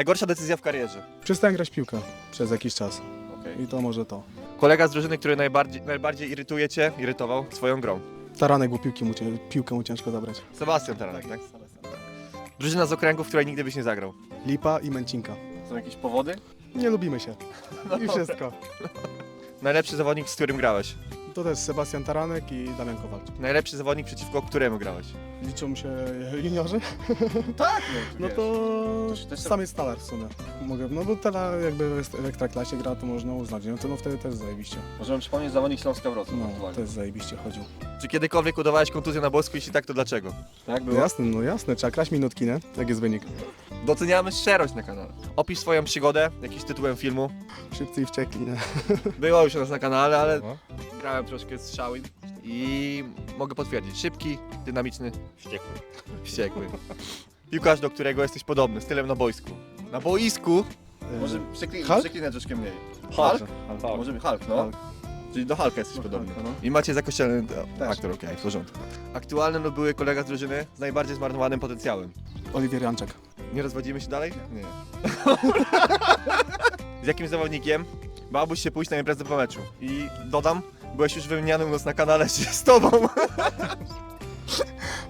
Najgorsza decyzja w karierze. Przestałem grać w piłkę przez jakiś czas. I to może to. Kolega z drużyny, który najbardziej, najbardziej irytuje cię, irytował swoją grą. Taranek, bo piłki mu, cię- piłkę mu ciężko zabrać. Sebastian Taranek, tak? Drużyna z okręgu, w której nigdy byś nie zagrał. Lipa i Męcinka. Są jakieś powody? Nie lubimy się. I wszystko. Najlepszy zawodnik, z którym grałeś. To też Sebastian Taranek i Damian Kowalczyk. Najlepszy zawodnik, przeciwko któremu grałeś. Liczą się juniorzy? Tak, No to Też- też- sam jest talar w sumie. Mogę, no bo teraz jakby w Ekstraklasie gra, to można uznać. No to no wtedy też zajebiście. Możemy przypomnieć zawodnik Śląska Wrocław No, też zajebiście chodził. Czy kiedykolwiek udawałeś kontuzję na bosku? Jeśli tak, to dlaczego? Tak No jasne, no jasne, trzeba kraść minutki, nie? Jak jest wynik. Doceniamy szczerość na kanale. Opisz swoją przygodę, jakiś tytułem filmu. Szybcy i wściekli, nie? Było już u nas na kanale, ale No. grałem troszkę strzały i mogę potwierdzić. Szybki, dynamiczny, Wściekły. wściekły. Piłkarz, do którego jesteś podobny, stylem na boisku. Na boisku? Może E, przeklinać, Hulk? przeklinać troszkę mniej. Hulk? Hulk? Może być Hulk, no. Hulk. Czyli do Hulka jesteś Do podobny. Hulka, no. I macie zakościelny Też. aktor, okej, w porządku. Aktualny lub były kolega z drużyny z najbardziej zmarnowanym potencjałem. Oliwier Janczak. Nie rozwodzimy się dalej? Nie. z jakim zawodnikiem bałbyś się pójść na imprezę po meczu? I dodam, byłeś już wymieniany u nas na kanale z tobą.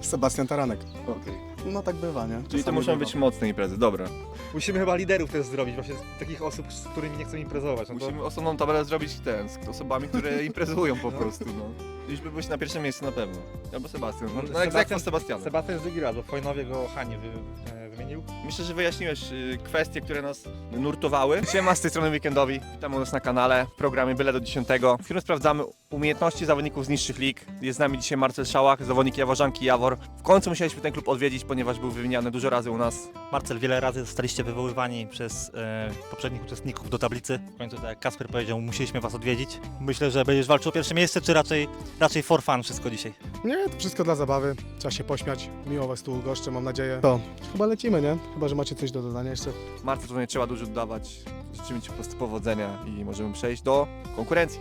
Sebastian Taranek. Okej. No tak bywa, nie? Czyli to Czasami muszą bywa. być mocne imprezy, dobra. Musimy chyba liderów też zrobić, właśnie z takich osób, z którymi nie chcemy imprezować. No to... Musimy osobną tabelę zrobić ten, z osobami, które imprezują po prostu, no. Już by byłeś na pierwszym miejscu na pewno. Albo Sebastian. No, no jak Sebastian- z Sebastianem. Sebastian jest drugi raz, bo Fojnowie go Hanie wy, e, wymienił. Myślę, że wyjaśniłeś y, kwestie, które nas nurtowały. Siema z tej strony Weekendowi. Witam u nas na kanale w programie Byle do 10. W którym sprawdzamy umiejętności zawodników z niższych lig. Jest z nami dzisiaj Marcel Szałach, zawodnik Jaworzanki Jawor. W końcu musieliśmy ten klub odwiedzić, ponieważ był wymieniany dużo razy u nas. Marcel, wiele razy zostaliście wywoływani przez e, poprzednich uczestników do tablicy. W końcu, tak jak Kasper powiedział, musieliśmy Was odwiedzić. Myślę, że będziesz walczył o pierwsze miejsce, czy raczej, raczej for fun wszystko dzisiaj? Nie, to wszystko dla zabawy. Trzeba się pośmiać. Miło was tu goszczę, mam nadzieję. To, chyba lecimy, nie? Chyba, że macie coś do dodania jeszcze. Marce to nie trzeba dużo dodawać. Życzymy Ci po prostu powodzenia i możemy przejść do konkurencji.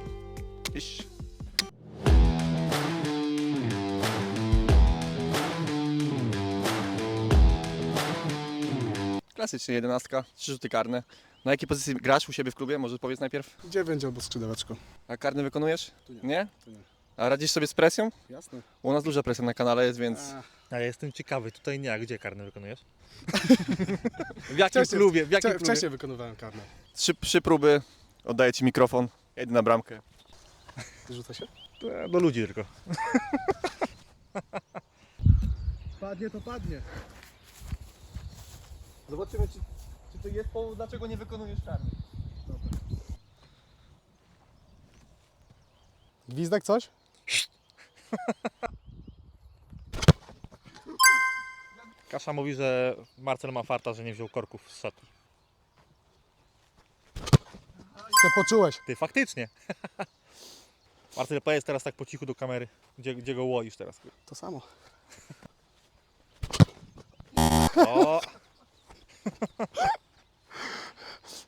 Iść. Klasycznie jedenastka, trzy rzuty karne. Na jakiej pozycji grasz u siebie w klubie? Może powiedz najpierw. Dziewięć albo skrzydełeczko. A karny wykonujesz? Tu nie. Nie? Tu nie. A radzisz sobie z presją? Jasne. U nas duża presja na kanale jest, więc... Ja jestem ciekawy, tutaj nie, a gdzie karny wykonujesz? W jakim Wcześniej- klubie? W jakim Wcze- klubie? Wcześniej wykonywałem karne. Trzy, trzy próby, oddaję Ci mikrofon, jedę na bramkę. Rzuca się? Do ludzi tylko. Padnie to padnie. Zobaczymy, czy, czy to jest powód, dlaczego nie wykonujesz czarny. Gwizdek coś? Kasza mówi, że Marcel ma farta, że nie wziął korków z szatni. Co poczułeś? Ty, faktycznie. Marcel, powiedz teraz tak po cichu do kamery, gdzie, gdzie go łoisz teraz. To samo. O,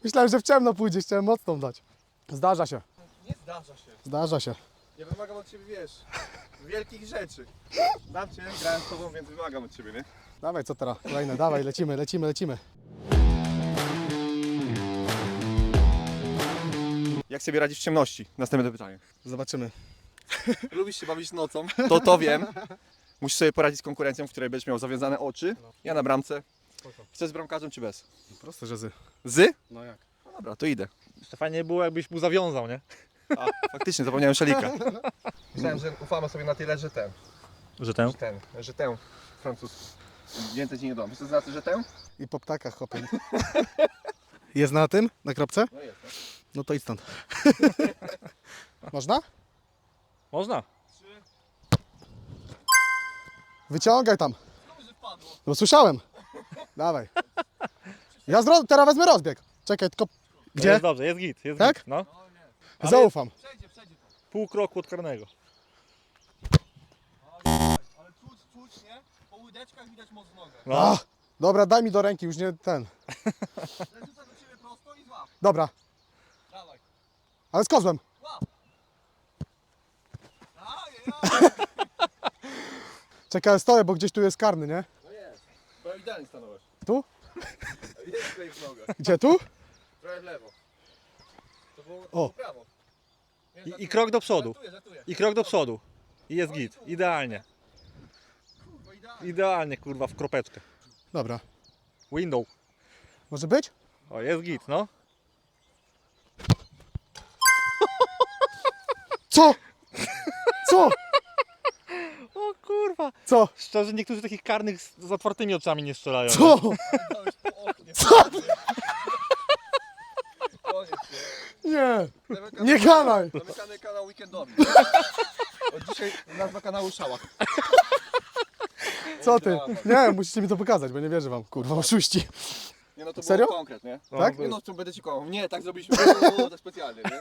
Myślałem, że w ciemno pójdzie, chciałem mocną dać. Zdarza się, Nie zdarza się. zdarza się. Ja wymagam od Ciebie, wiesz, wielkich rzeczy. Znam Cię, grałem z Tobą, więc wymagam od Ciebie, nie? Dawaj, co teraz? Kolejne, dawaj, lecimy, lecimy, lecimy. Jak sobie radzisz w ciemności? Następne pytanie. Zobaczymy. Lubisz się bawić nocą? To to wiem. Musisz sobie poradzić z konkurencją, w której będziesz miał zawiązane oczy. Ja na bramce. Chcesz z bramkarzem czy bez? Proste, że z. Z? No jak? No dobra, to idę. jeszcze fajnie było, jakbyś mu zawiązał, nie? A, faktycznie, zapomniałem szalika. Myślałem, że ufamy sobie na tyle, że ten, Że ten? że ten, że ten francuz. Więcej ci nie dam. Wiesz co to znaczy, że ten? I po ptakach hopem. Jest na tym? Na kropce? No jest. No to idź stąd. Można? Można. Wyciągaj tam. No słyszałem. Dawaj. Ja zro... teraz wezmę rozbieg. Czekaj, tylko... Gdzie? Jest dobrze, jest git, jest Tak? git. No. Ale- Zaufam. Pół kroku od karnego. Ale czuć, czuć, nie? Po łydeczkach widać moc w nogę. No. Dobra, daj mi do ręki, już nie ten. Rzuca do Ciebie prosto i złap. Dobra, Dawaj. ale z kozłem. Czekaj, stoję, bo gdzieś tu jest karny, nie? No jest. Bo idealnie stanąłeś. Tu? Jest klej w nogę. Gdzie tu? Trochę w lewo. To było O. w prawo. I, I krok do przodu. Żartuję, żartuję. I krok do przodu. I jest git. Idealnie. Idealnie. Kurwa, w kropeczkę. Dobra. Window. Może być? O, jest git, no. Co? Co? O kurwa. Co? Szczerze, niektórzy takich karnych z, z otwartymi oczami nie strzelają. Co? Oknie. Co? Nie. Zamykamy- Nie gadaj. Zamykamy kanał weekendowy. Od dzisiaj nazwa kanału Szałak. Co ty? Nie, musicie mi to pokazać, bo nie wierzę wam, kurwa, oszuści. Nie no to Serio? było konkret, nie? No, Tak? Nie no, to będę ci kłamał. Nie, tak zrobiliśmy. To było tak specjalnie, nie?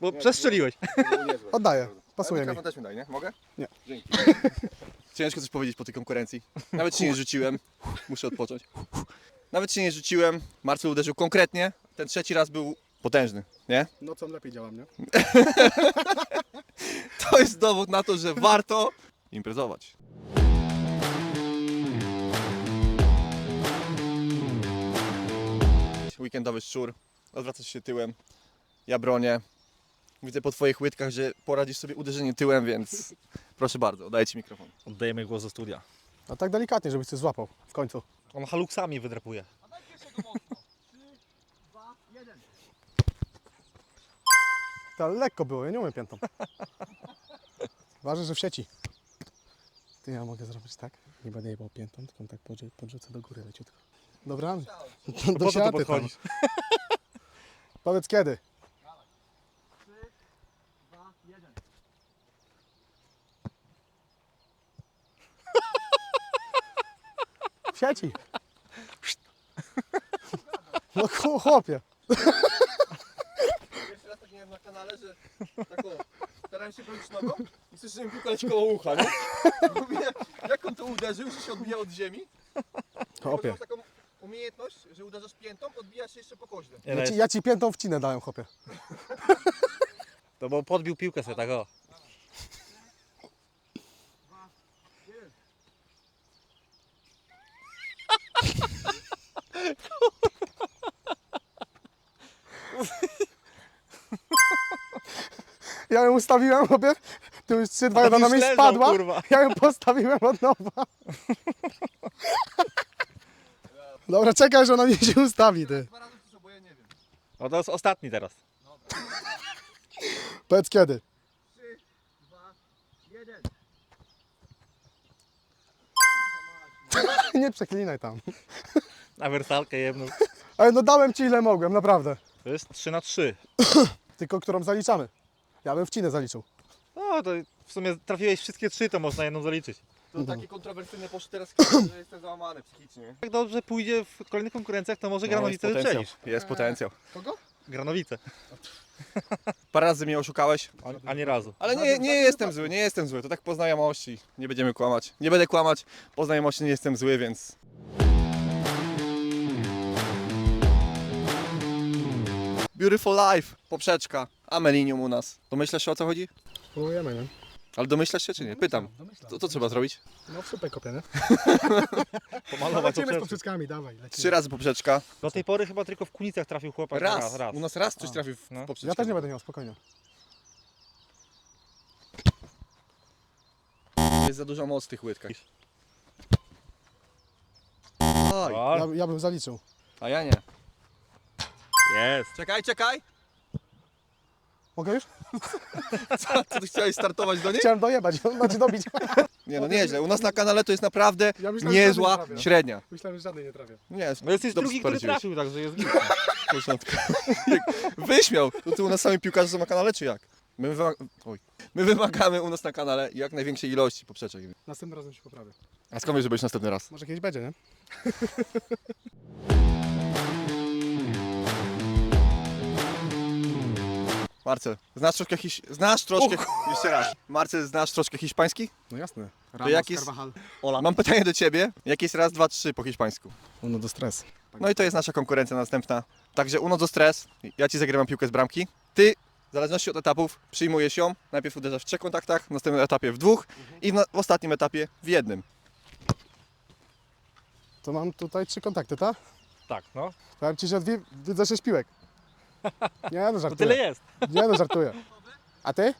Bo przestrzeliłeś. To było niezłe. Oddaję. Pasuje Ale mi. mikrofon też mi daj, nie? Mogę? Nie. Dzięki. Ciężko coś powiedzieć po tej konkurencji. Nawet się nie rzuciłem. Muszę odpocząć. Nawet się nie rzuciłem. Marcel uderzył konkretnie. Ten trzeci raz był potężny, nie? Nocą lepiej działam, nie? To jest dowód na to, że warto imprezować. Weekendowy szczur, odwracasz się tyłem, ja bronię. Widzę po twoich łydkach, że poradzisz sobie uderzenie tyłem, więc proszę bardzo, oddaję ci mikrofon. Oddajemy głos do studia. A tak delikatnie, żebyś coś złapał w końcu. On haluksami wydrapuje. To ale lekko było, ja nie umiem piętą. Ważne, że w sieci. Ty, ja mogę zrobić tak? Nie będę jebał piętą, tylko tak podrzu- podrzucę do góry leciutko. Dobra? Po Do co tu siaty tam. podchodzisz? Powiedz kiedy. W sieci. No chu- chłopie. Pierwszy raz tak że taką starałem się bronić nogą i słyszę, że mi piłka leci koło ucha, nie? Mówię, jak on to uderzył, że się odbija od ziemi. Chłopie. Masz taką umiejętność, że uderzasz piętą, odbija się jeszcze po koźle. Ja ci, ja ci piętą wcinę dałem, chłopie. to bo podbił piłkę sobie tak o. Ja ją ustawiłem, chłopie. Tu już 3, 2, A 1 na już mnie leżał, spadła. kurwa. Ja ją postawiłem od nowa. Dobra, czekaj, że ona mi się ustawi, ty. Dwa razy przyszło, bo ja nie wiem. No to jest ostatni teraz. Powiedz kiedy. Nie przeklinaj tam. Na wersalkę jedną. Ale no dałem ci ile mogłem, naprawdę. To jest 3 na 3. Tylko którą zaliczamy. Ja bym wcinę zaliczył. No to w sumie trafiłeś wszystkie trzy, to można jedną zaliczyć. To Mhm. takie kontrowersyjne poszło teraz, że jestem załamany psychicznie. Jak dobrze pójdzie w kolejnych konkurencjach, to może Granowicę No, jest potencjał. wyprzedzisz. Jest potencjał. Kogo? Granowicę. Parę razy mnie oszukałeś, A, a nie razu. ale nie, nie jestem zły, nie jestem zły. To tak po znajomości. Nie będziemy kłamać. Nie będę kłamać. Po znajomości nie jestem zły, więc... Beautiful Life, poprzeczka, Amelinium u nas. Domyślasz się o co chodzi? Próbujemy, nie? Ale domyślasz się czy nie? Pytam. Co, co trzeba zrobić? No w supę kopię, nie? Pomalować Lecimy z poprzeczkę. poprzeczkami, dawaj. Lecimy. Trzy razy poprzeczka. Do tej pory chyba tylko w kunicach trafił chłopak Raz. raz. raz. U nas raz coś trafił w No. poprzeczkę. Ja też nie będę miał, spokojnie. Jest za dużo mocy w tych łydkach. Oj, Ja, ja bym zaliczył. a ja nie. Jest. Czekaj, czekaj! Mogę już? Co, co ty chciałeś startować do niej? Chciałem dojebać, znaczy dobić. Nie no nieźle. U nas na kanale to jest naprawdę Ja myślałem, że niezła żadnej nie średnia. Myślałem, że żadnej nie trafię. Nie, No jesteś dobrze drugi, który sprawdziłeś. trafił, także jest git. W porządku. Wyśmiał. To ty u nas sami piłkarze są na kanale, czy jak? My, wyma- Oj. My wymagamy u nas na kanale jak największej ilości poprzeczek. Następnym razem się poprawię. A skąd wiesz, że będziesz następny raz? Może kiedyś będzie, nie? Marcel, znasz troszkę hiś... Znasz troszkę... Jeszcze raz. Marcel, znasz troszkę hiszpański? No jasne. To jak jest- Mam pytanie do ciebie. Jaki jest raz, dwa, trzy po hiszpańsku? Uno do stres. No i to jest nasza konkurencja następna. Także uno do stres. Ja ci zagrywam piłkę z bramki. Ty, w zależności od etapów, przyjmujesz ją. Najpierw uderzasz w trzech kontaktach, w następnym etapie w dwóch i w, na- w ostatnim etapie w jednym. To mam tutaj trzy kontakty, tak? Tak, no. Powiem ci, że dwie, widzę sześć piłek. Nie no, To żartuję. tyle jest. Nie no, żartuję. A ty?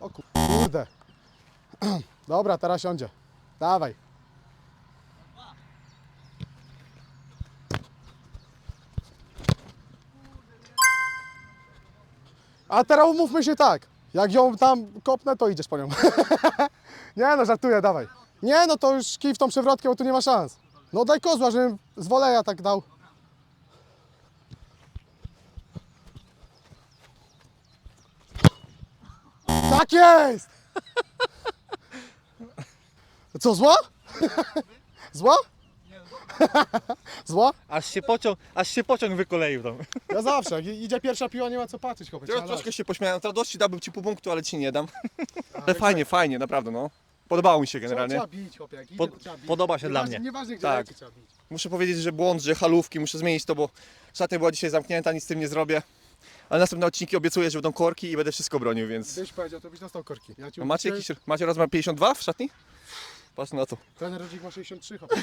O ku- kurde. Dobra, teraz siądzie. Dawaj. A teraz umówmy się tak. Jak ją tam kopnę, to idziesz po nią. nie no, żartuję, dawaj. Nie no, to już kij w tą przewrotkę, bo tu nie ma szans. No daj kozła, żebym z woleja tak dał. Tak jest! Co, zła? Zła? Zła? Aż się pociąg, aż się pociąg wykoleił tam. Ja zawsze, jak idzie pierwsza piła, nie ma co patrzeć, chłopie. Teraz troszkę się pośmiałem, z radości dałbym ci pół punktu, ale ci nie dam. Ale fajnie, fajnie, naprawdę no. Podobało mi się generalnie. trzeba bić, chłopie, jak idzie, Pod- to trzeba bić. podoba się dla Nieważne- mnie. Nieważne, gdzie Tak. leci, trzeba bić. Muszę powiedzieć, że błąd, że halówki, muszę zmienić to, bo szatnia była dzisiaj zamknięta, nic z tym nie zrobię. Ale następne odcinki obiecuję, że będą korki i będę wszystko bronił, więc... Gdybyś powiedział, to byś dostał korki. Ja ci A macie jakiś... Macie rozmiar 52 w szatni? Patrz na to. Trener Rodzik ma 63, chłopie.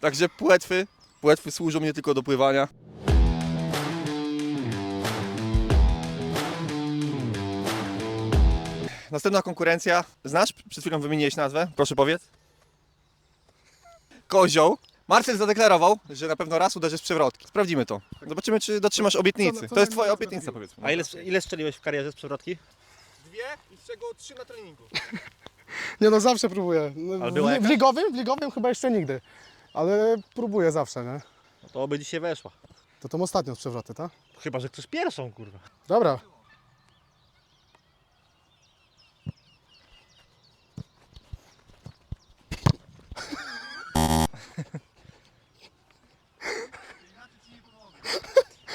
Także płetwy, płetwy służą nie tylko do pływania. Następna konkurencja. Znasz? Przed chwilą wymieniłeś nazwę. Proszę powiedz. Kozioł. Marcel zadeklarował, że na pewno raz uderzysz w przewrotki. Sprawdzimy to. Zobaczymy, czy dotrzymasz obietnicy. To jest twoja obietnica, powiedzmy. A ile, ile strzeliłeś w karierze z przewrotki? Dwie i z czego trzy na treningu. Nie no, zawsze próbuję. No, Ale była w, w jakaś? ligowym? W ligowym chyba jeszcze nigdy. Ale próbuję zawsze, nie? No to oby dzisiaj weszła. To tą ostatnią z przewroty, tak? Chyba, że chcesz pierwszą, kurwa. Dobra.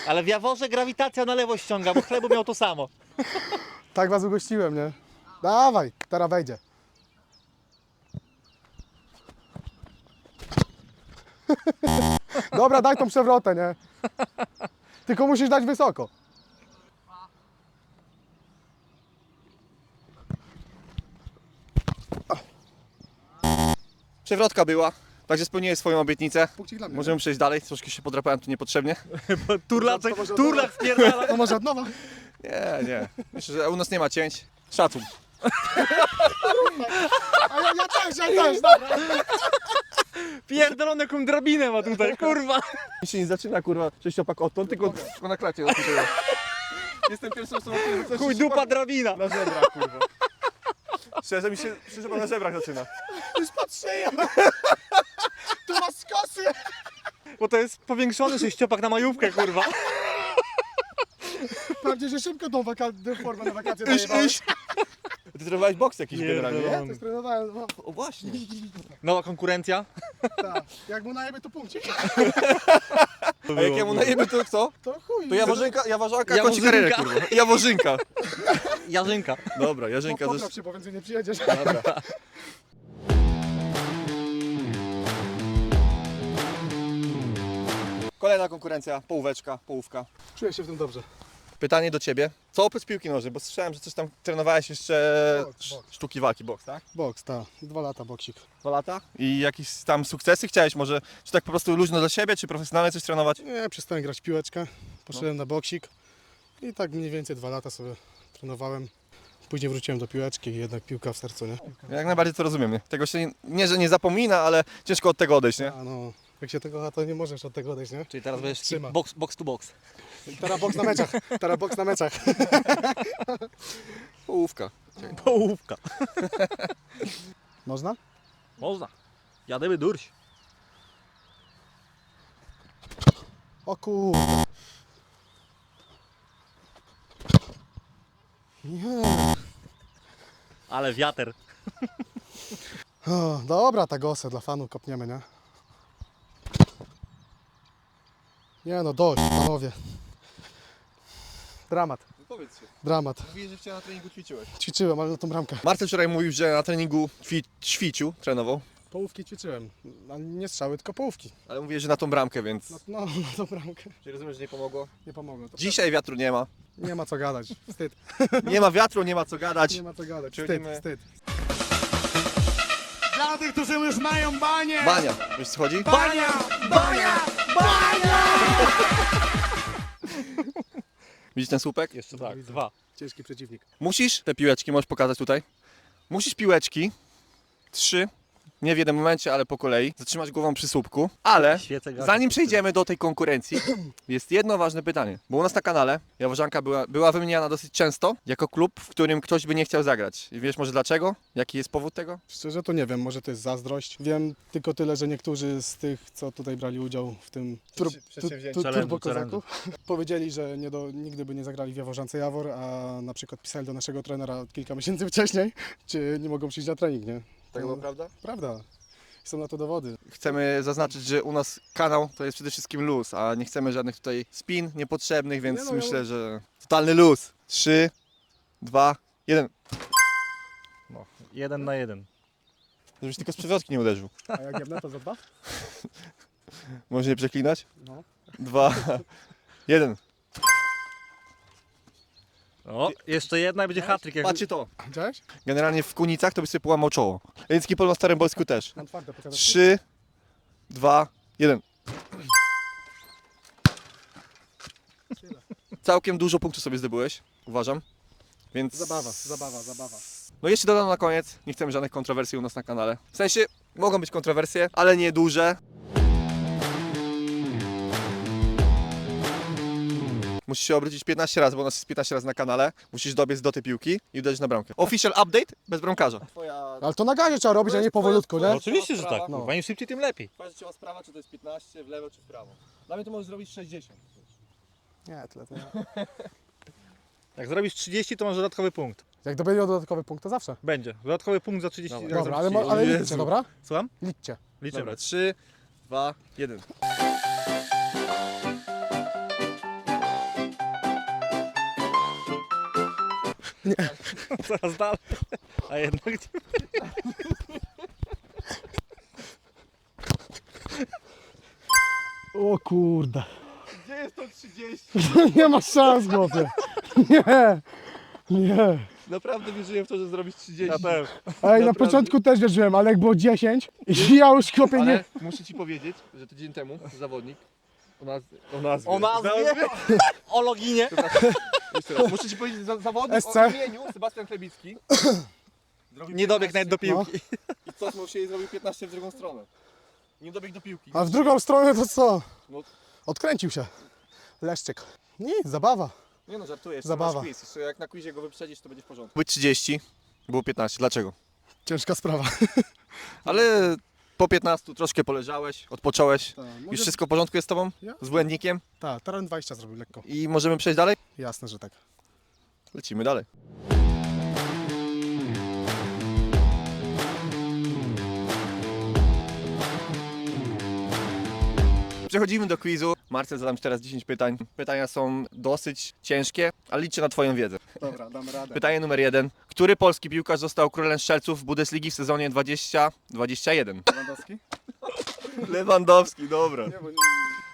Ale w Jaworze grawitacja na lewo ściąga, bo chlebu miał to samo. Tak was ugościłem, nie? Dawaj, teraz wejdzie. Dobra, daj tą przewrotę, nie? Tylko musisz dać wysoko. Przewrotka była, także spełniłeś swoją obietnicę. Punkcik dla mnie. Możemy przejść dalej, troszkę się podrapałem tu niepotrzebnie. Turlaczek, turlak wpierdala. No może od nowa? Nie, nie. Myślę, że u nas nie ma cięć. Szacun. A ja, ja też, ja też, dobra. Pierdolone kum drabinę ma tutaj, kurwa. Mi się nie zaczyna kurwa sześciopak odtąd, tylko, tylko na klacie. Jestem pierwszą osobą, która zaczyna Chuj dupa drabina. na żebrach, kurwa. Szczerze mi się, szczerze na żebrach zaczyna. Już patrzę ja. Bo to jest powiększony sześciopak na majówkę, kurwa. Pewnie, że szybko tą waka- formę na wakacje Iś, dajewałeś. iś. Ty trenowałeś boks jakiś generalnie, nie? Też trenowałem, no, O właśnie. Nowa konkurencja. tak. Jak mu najebie, to punkcik. A jak ja mu najemy to co? To chuj. To Jaworzynka, Jaworzanka Jaworzynka. kończy karierę, kurwa. Jaworzynka. Jarzynka. Dobra, Jarzynka No, też. popraw się, bo więcej nie przyjedziesz. Dobra. Kolejna konkurencja, połóweczka, połówka. Czuję się w tym dobrze. Pytanie do ciebie. Co oprócz piłki nożnej? Bo słyszałem, że coś tam trenowałeś jeszcze Boks, sz- boks. sztuki walki, boks, tak? Boks, tak. Dwa lata boksik. Dwa lata? I jakieś tam sukcesy chciałeś może, czy tak po prostu luźno dla siebie, czy profesjonalnie coś trenować? Nie, przestałem grać w piłeczkę. Poszedłem na boksik. I tak mniej więcej dwa lata sobie trenowałem. Później wróciłem do piłeczki i jednak piłka w sercu, nie? Jak najbardziej to rozumiem. Nie? Tego się nie, nie, że nie zapomina, ale ciężko od tego odejść, nie? A no, jak się tego kocha, to nie możesz od tego odejść, nie? Czyli teraz będziesz Trzyma. box, box to box. Teraz boks na meczach. Teraz boks na meczach. Połówka. Połówka. Można? Można. Jademy durś. O. Nie. Ale wiater. O, dobra, ta gosę dla fanów kopniemy, nie? Nie no, dość, panowie. Dramat, Powiedz się. dramat. Mówisz, że wczoraj na treningu ćwiczyłeś. Ćwiczyłem, ale na tą bramkę. Marcel wczoraj mówił, że na treningu ćwi, ćwiczył, trenował. Połówki ćwiczyłem. Nie strzały, tylko połówki. Ale mówię, że na tą bramkę, więc... No, no, no to bramkę. Czyli rozumiem, że nie pomogło? Nie pomogło. To Dzisiaj wiatru nie ma. Nie ma co gadać. Wstyd. Nie ma wiatru, nie ma co gadać. Nie ma co gadać. Wstyd, Przechodzimy- wstyd. Dla tych, którzy już mają banie! Bania. Wiesz co chodzi? Bania! Bania! Widzisz ten słupek? Jeszcze Dwa, tak, widzę. dwa. Ciężki przeciwnik. Musisz te piłeczki, możesz pokazać tutaj. Musisz piłeczki, trzy, nie w jednym momencie, ale po kolei, zatrzymać głową przy słupku, ale Świecę zanim przejdziemy do tej konkurencji, jest jedno ważne pytanie. Bo u nas na kanale Jaworzanka była, była wymieniana dosyć często jako klub, w którym ktoś by nie chciał zagrać. I wiesz może dlaczego? Jaki jest powód tego? Szczerze to nie wiem, może to jest zazdrość. Wiem tylko tyle, że niektórzy z tych, co tutaj brali udział w tym tur, tu, tu, Challenge'u, Turbo Kozaku, powiedzieli, że nie do, nigdy by nie zagrali w Jaworzance Jawor, a na przykład pisali do naszego trenera kilka miesięcy wcześniej, czy nie mogą przyjść na trening, nie? Tak No, prawda? Prawda. Są na to dowody. Chcemy zaznaczyć, że u nas kanał to jest przede wszystkim luz, a nie chcemy żadnych tutaj spin niepotrzebnych, więc Nie no, ja- myślę, że totalny luz. Trzy, dwa, jeden. No, jeden na jeden. Żebyś tylko z przewrotki nie uderzył. A jak jebnę, to za dwa? Może nie przeklinać? No. Dwa, jeden. O, jeszcze jedna i będzie hat-trick. Jak... Patrzcie to. Widziałeś? Generalnie w Kunicach to by sobie połamał czoło. Języki polno starym Bolsku też. Pokazać. Trzy, dwa, jeden. Całkiem dużo punktów sobie zdobyłeś, uważam. Więc... Zabawa, zabawa, zabawa. No jeszcze dodam na koniec, nie chcemy żadnych kontrowersji u nas na kanale. W sensie, mogą być kontrowersje, ale nie duże. Musisz się obrócić 15 razy, bo u nas jest 15 razy na kanale. Musisz dobiec do tej piłki i uderzyć na bramkę. Official update bez bramkarza. Twoja, Ale to na gazie trzeba robić, a nie powolutku, twoja- nie? No, oczywiście, że tak. No. Im szybciej, tym lepiej. twoja życiowa sprawa, czy to jest 15 w lewo, czy w prawo. Dla mnie to możesz zrobić 60. Nie, tyle to nie. Jak zrobisz 30, to masz dodatkowy punkt. Jak to będzie dodatkowy punkt, to zawsze. Będzie. Dodatkowy punkt za 30. Dobra. jak Dobra, ale, zrobisz mo- ale 30. liczcie, dobra? Słucham? Liczcie. Liczymy. Dobra, 3, 2, 1. Coraz dalej. A jednak O kurde. Gdzie jest to 30? nie ma szans, chłopie. Nie. Nie. Naprawdę wierzyłem w to, że zrobisz 30. ja też. Ej, na Naprawdę. początku też wierzyłem, ale jak było 10 i ja już chłopie nie... Ale muszę ci powiedzieć, że tydzień temu zawodnik o, naz o nazwie. O nazwie? O loginie. Jeszcze raz. Muszę ci powiedzieć, za zawodnik SC? o imieniu Sebastian Chlebicki. zrobił Nie dobiegł 15 nawet do piłki. I coś mu się i zrobił 15 w drugą stronę. Nie dobiegł do piłki. A w drugą stronę to co? No. Odkręcił się. Leszczyk. Nic, zabawa. Nie no, żartuję. Jeszcze Zabawa. masz quiz. Jeszcze jak na quizie go wyprzedzisz, to będzie w porządku. Było 30, było 15. Dlaczego? Ciężka sprawa. Ale po 15 troszkę poleżałeś, odpocząłeś. Ta, Już wszystko w porządku jest z tobą? Ja? Z błędnikiem? Tak, teren 20 zrobił lekko. I możemy przejść dalej? Jasne, że tak. Lecimy dalej. Przechodzimy do quizu. Marcel, zadam Ci teraz 10 pytań. Pytania są dosyć ciężkie, ale liczę na Twoją wiedzę. Dobra, damy radę. Pytanie numer jeden. Który polski piłkarz został królem strzelców Bundesligi w sezonie 20-21? Lewandowski? Lewandowski, dobra. Nie, bo nie...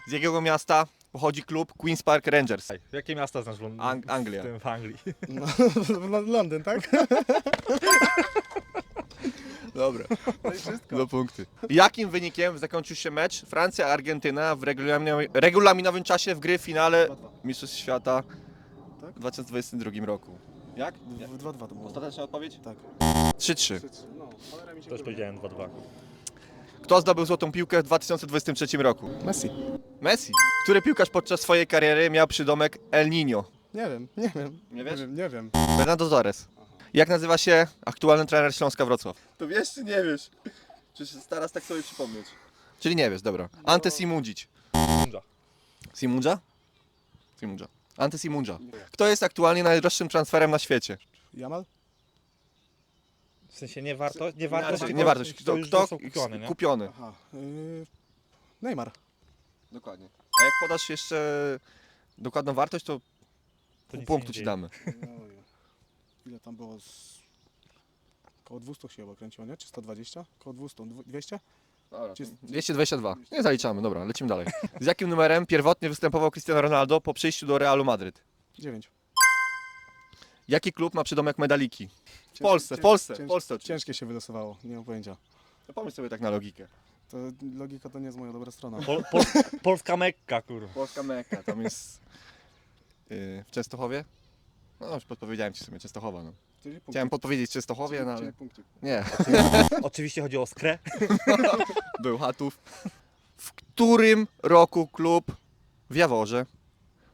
Z jakiego miasta pochodzi klub Queen's Park Rangers? Jakie miasta znasz w, Lond- Ang- Anglia. w, tym, w Anglii? No, Londyn, tak? Dobra. Do punkty. Jakim wynikiem zakończył się mecz Francja-Argentyna w regulaminowym, regulaminowym czasie w gry w finale Mistrzostw Świata Tak? w 2022 roku? Jak? 2-2 to było. Ostateczna odpowiedź? Tak. 3-3. No, ale remis się Też powiedziałem 2-2. Kto zdobył złotą piłkę w 2023 roku? Messi. Messi. Który piłkarz podczas swojej kariery miał przydomek El Niño? Nie wiem, nie wiem. Nie wiesz? wiem, nie wiem. Fernando Torres. Jak nazywa się aktualny trener Śląska Wrocław? To wiesz czy nie wiesz? Czy się starasz tak sobie przypomnieć? Czyli nie wiesz, dobra. Ante Simundzić. Mundża. Simundża? Simundża. Ante Simundża. Kto jest aktualnie najdroższym transferem na świecie? Jamal? W sensie nie warto, nie wartość, Nie, tylko nie wartość. Kto, Kto, już kto został kupiony, nie? kupiony. Aha. Yy... Neymar. Dokładnie. A jak podasz jeszcze dokładną wartość, to To pół nic punktu ci dzieje. damy. Ile tam było? Z... Koło 200 się chyba kręciło, nie? Czy 120? Koło 200, dwu- 200? Dobra, Czy- 222. Nie zaliczamy, dobra, lecimy dalej. Z jakim numerem pierwotnie występował Cristiano Ronaldo po przyjściu do Realu Madryt? 9. Jaki klub ma przydomek medaliki? W Polsce, w Polsce, w Polsce oczywiście. Ciężkie się wylosowało, nie mam pojęcia. No pomyśl sobie tak na logikę. To logika to nie jest moja dobra strona. Pol, pol, polska Mekka, kurwa. Polska Meka, tam jest yy, w Częstochowie? No już podpowiedziałem Ci sobie Częstochowa, no. Czyli. Chciałem podpowiedzieć Częstochowie, no ale Czyli punkcik. nie. Oczywiście chodzi o skrę. Był Chatów. W którym roku klub w Jaworze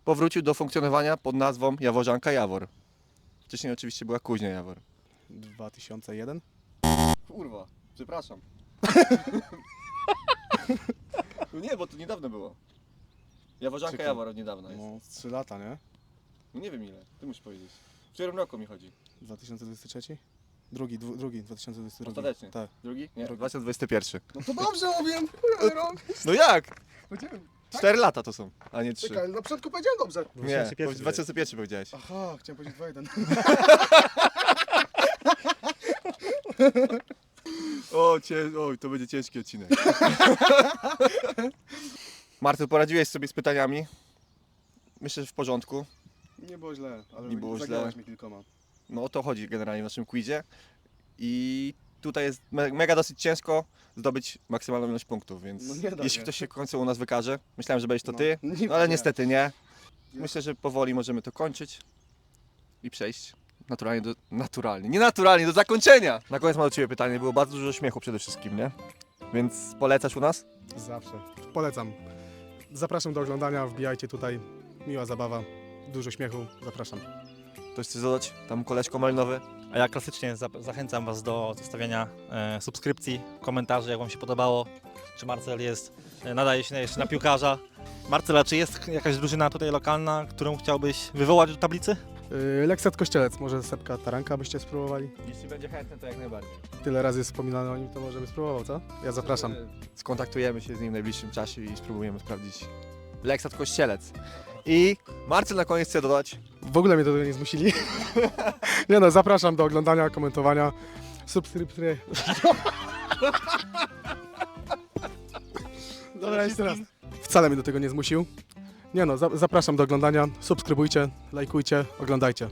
powrócił do funkcjonowania pod nazwą Jaworzanka Jawor? Wcześniej oczywiście była Kuźnia Jawor. 2001? Kurwa, przepraszam. no nie, bo to niedawno było. Jaworzanka. Jawor od niedawna jest. No, z 3 lata, nie? No nie wiem ile, ty musisz powiedzieć. W którym roku mi chodzi? 2023? Drugi, dwu, drugi, 2022. Ostatecznie? Tak. Drugi? Nie, Drugi. 2021. No to dobrze mówiłem, rok. No jak? Powiedziałem. Cztery lata to są, a nie trzy. Czekaj, na początku powiedziałem dobrze. Nie, 2001 2001 powiedziałeś. Aha, chciałem powiedzieć 2-1. O, cię, oj, to będzie ciężki odcinek. Marty, poradziłeś sobie z pytaniami? Myślę, że w porządku. Nie było źle, ale Nie było źle. mi kilkoma. No o to chodzi generalnie w naszym quizie. I tutaj jest me- mega dosyć ciężko zdobyć maksymalną ilość punktów, więc No nie da jeśli się. ktoś się w końcu u nas wykaże, myślałem, że będziesz to No. ty, Nie, no ale nie. niestety nie. Myślę, że powoli możemy to kończyć i przejść naturalnie do, naturalnie, nie naturalnie, do zakończenia. Na koniec mam do Ciebie pytanie, było bardzo dużo śmiechu przede wszystkim, nie? Więc polecasz u nas? Zawsze. Polecam. Zapraszam do oglądania, wbijajcie tutaj. Miła zabawa, dużo śmiechu. Zapraszam. Ktoś chce dodać? Tam koleżko malinowy? A ja klasycznie za zachęcam Was do zostawiania e, subskrypcji, komentarzy, jak Wam się podobało. Czy Marcel jest, e, nadaje się jeszcze na piłkarza. Marcel, a czy jest jakaś drużyna tutaj lokalna, którą chciałbyś wywołać do tablicy? Yy, Leksat Kościelec, może Sepka Taranka byście spróbowali? Jeśli będzie chętny, to jak najbardziej. Tyle razy wspominano o nim, to może by spróbował, co? Ja zapraszam. Skontaktujemy się z nim w najbliższym czasie i spróbujemy sprawdzić Leksat Kościelec. I Marcel na koniec chce dodać. W ogóle mnie do tego nie zmusili. nie no, zapraszam do oglądania, komentowania, subskrypcji. Dobra, jeszcze raz. Wcale mnie do tego nie zmusił. Nie no, za- zapraszam do oglądania, subskrybujcie, lajkujcie, oglądajcie.